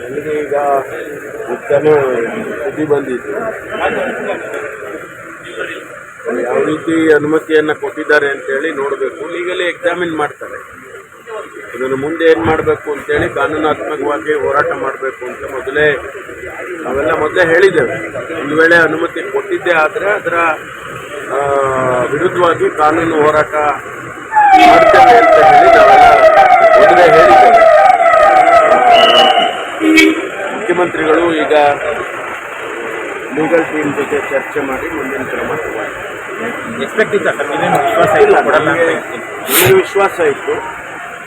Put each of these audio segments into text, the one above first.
ನನಗೆ ಈಗ ಉತ್ತಮ ಸುದ್ದಿ ಬಂದಿತ್ತು. ಯಾವ ರೀತಿ ಅನುಮತಿಯನ್ನು ಕೊಟ್ಟಿದ್ದಾರೆ ಅಂತೇಳಿ ನೋಡಬೇಕು. ಲೀಗಲಿ ಎಕ್ಸಾಮಿನ್ ಮಾಡ್ತಾರೆ. ಇದನ್ನು ಮುಂದೆ ಏನು ಮಾಡಬೇಕು ಅಂತೇಳಿ ಕಾನೂನಾತ್ಮಕವಾಗಿ ಹೋರಾಟ ಮಾಡಬೇಕು ಅಂತ ಮೊದಲೇ ನಾವೆಲ್ಲ ಮೊದಲೇ ಹೇಳಿದ್ದೇವೆ. ಒಂದು ವೇಳೆ ಅನುಮತಿ ಕೊಟ್ಟಿದ್ದೇ ಆದರೆ ಅದರ ವಿರುದ್ಧವಾಗಿ ಕಾನೂನು ಹೋರಾಟ ಮಾಡ್ತೇವೆ ಅಂತ ಹೇಳಿ ನಾವೆಲ್ಲ ಮೊದಲೇ ಹೇಳಿದ್ದೇವೆ ಮುಖ್ಯಮಂತ್ರಿಗಳು ಈಗ ಲೀಗಲ್ ಟೀಮ್ ಜೊತೆ ಚರ್ಚೆ ಮಾಡಿ ಮುಂದಿನ ಕ್ರಮ. ಎಕ್ಸ್ಪೆಕ್ಟ್ ಇತ್ತು ಸರ್? ನೀವೇನು ವಿಶ್ವಾಸ ಇಲ್ಲ ಕೊಡಲ್ಲ ವಿಶ್ವಾಸ ಇತ್ತು.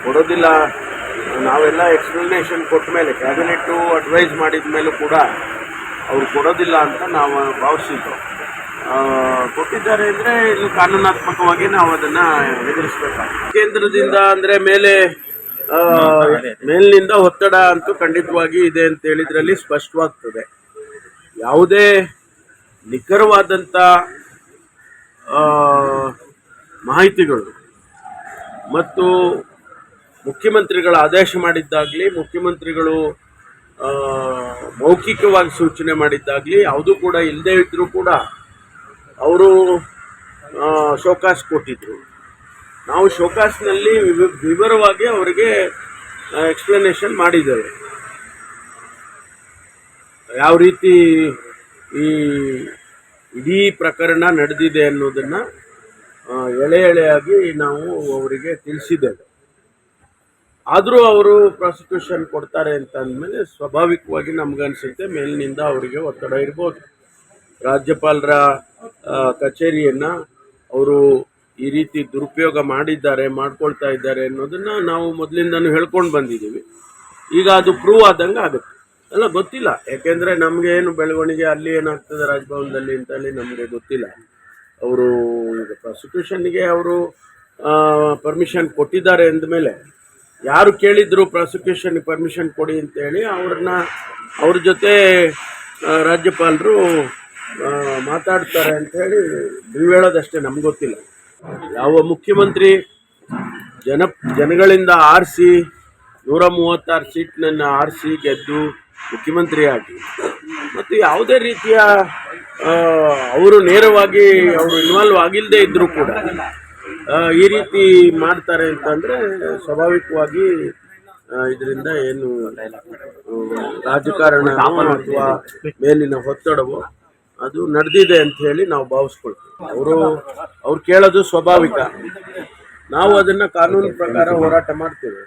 ಕೊಡೋದಿಲ್ಲ. ನಾವೆಲ್ಲ ಎಕ್ಸ್ಪ್ಲನೇಷನ್ ಕೊಟ್ಟ ಮೇಲೆ ಕ್ಯಾಬಿನೆಟ್ಟು ಅಡ್ವೈಸ್ ಮಾಡಿದ ಮೇಲೂ ಕೂಡ ಅವ್ರು ಕೊಡೋದಿಲ್ಲ ಅಂತ ನಾವು ಭಾವಿಸಿದ್ದು. ಕೊಟ್ಟಿದ್ದಾರೆ ಅಂದರೆ ಇದು ಕಾನೂನಾತ್ಮಕವಾಗಿ ನಾವು ಅದನ್ನು ಎದುರಿಸ್ಬೇಕು ಕೇಂದ್ರದಿಂದ ಅಂದರೆ ಮೇಲೆ ಮೇಲಿನಿಂದ ಒತ್ತಡ ಅಂತೂ ಖಂಡಿತವಾಗಿ ಇದೆ ಅಂತ ಹೇಳಿದ್ರಲ್ಲಿ ಸ್ಪಷ್ಟವಾಗ್ತದೆ. ಯಾವುದೇ ನಿಖರವಾದಂಥ ಮಾಹಿತಿಗಳು ಮತ್ತು ಮುಖ್ಯಮಂತ್ರಿಗಳ ಆದೇಶ ಮಾಡಿದ್ದಾಗಲಿ, ಮುಖ್ಯಮಂತ್ರಿಗಳು ಮೌಖಿಕವಾಗಿ ಸೂಚನೆ ಮಾಡಿದ್ದಾಗಲಿ, ಯಾವುದೂ ಕೂಡ ಇಲ್ಲದೇ ಇದ್ದರೂ ಕೂಡ ಅವರು ಶೋಕಾಸ್ ಕೊಟ್ಟಿದ್ದರು ನಾವು ಶೋಕಾಸ್ನಲ್ಲಿ ವಿವ- ವಿವರವಾಗಿ ಅವರಿಗೆ ಎಕ್ಸ್ಪ್ಲನೇಷನ್ ಮಾಡಿದ್ದೇವೆ. ಯಾವ ರೀತಿ ಈ ಇಡೀ ಪ್ರಕರಣ ನಡೆದಿದೆ ಅನ್ನೋದನ್ನು ಎಳೆ ಎಳೆಯಾಗಿ ನಾವು ಅವರಿಗೆ ತಿಳಿಸಿದ್ದೇವೆ. ಆದರೂ ಅವರು ಪ್ರಾಸಿಕ್ಯೂಷನ್ ಕೊಡ್ತಾರೆ ಅಂತ ಅಂದಮೇಲೆ ಸ್ವಾಭಾವಿಕವಾಗಿ ನಮಗನ್ಸುತ್ತೆ, ಮೇಲಿನಿಂದ ಅವರಿಗೆ ಒತ್ತಡ ಇರ್ಬೋದು. ರಾಜ್ಯಪಾಲರ ಕಚೇರಿಯನ್ನು ಅವರು ಈ ರೀತಿ ದುರುಪಯೋಗ ಮಾಡಿದ್ದಾರೆ, ಮಾಡ್ಕೊಳ್ತಾ ಇದ್ದಾರೆ ಅನ್ನೋದನ್ನು ನಾವು ಮೊದಲಿಂದನೂ ಹೇಳ್ಕೊಂಡು ಬಂದಿದ್ದೀವಿ. ಈಗ ಅದು ಪ್ರೂವ್ ಆದಂಗೆ ಆಗುತ್ತೆ. ಅಲ್ಲ, ಗೊತ್ತಿಲ್ಲ. ಯಾಕೆಂದರೆ ನಮಗೆ ಏನು ಬೆಳವಣಿಗೆ ಅಲ್ಲಿ ಏನಾಗ್ತದೆ ರಾಜಭವನದಲ್ಲಿ ಅಂತೇಳಿ ನಮಗೆ ಗೊತ್ತಿಲ್ಲ. ಅವರು ಈಗ ಪ್ರಾಸಿಕ್ಯೂಷನ್ಗೆ ಅವರು ಪರ್ಮಿಷನ್ ಕೊಟ್ಟಿದ್ದಾರೆ ಅಂದಮೇಲೆ ಯಾರು ಕೇಳಿದ್ರು ಪ್ರಾಸಿಕ್ಯೂಷನ್ಗೆ ಪರ್ಮಿಷನ್ ಕೊಡಿ ಅಂತೇಳಿ ಅವ್ರನ್ನ, ಅವ್ರ ಜೊತೆ ರಾಜ್ಯಪಾಲರು ಮಾತಾಡ್ತಾರೆ ಅಂಥೇಳಿ ನೀವು ಹೇಳೋದಷ್ಟೇ ನಮ್ಗೆ ಗೊತ್ತಿಲ್ಲ. ಯಾವ ಮುಖ್ಯಮಂತ್ರಿ ಜನ, ಜನಗಳಿಂದ ಆರಿಸಿ, ನೂರ ಮೂವತ್ತಾರು ಸೀಟ್ನನ್ನು ಆರಿಸಿ ಗೆದ್ದು ಮುಖ್ಯಮಂತ್ರಿಯಾಗಿ. ಮತ್ತು ಯಾವುದೇ ರೀತಿಯ ಅವರು ನೇರವಾಗಿ ಅವರು ಇನ್ವಾಲ್ವ್ ಆಗಿಲ್ಲದೆ ಇದ್ದರೂ ಕೂಡ ಈ ರೀತಿ ಮಾಡ್ತಾರೆ ಅಂತಂದರೆ ಸ್ವಾಭಾವಿಕವಾಗಿ ಇದರಿಂದ ಏನು, ರಾಜಕಾರಣ ಅಥವಾ ಮೇಲಿನ ಒತ್ತಡವು ಅದು ನಡೆದಿದೆ ಅಂತ ಹೇಳಿ ನಾವು ಭಾವಿಸ್ಕೊಳ್ತೀವಿ. ಅವರು, ಅವ್ರು ಕೇಳೋದು ಸ್ವಾಭಾವಿಕ. ನಾವು ಅದನ್ನು ಕಾನೂನು ಪ್ರಕಾರ ಹೋರಾಟ ಮಾಡ್ತೇವೆ.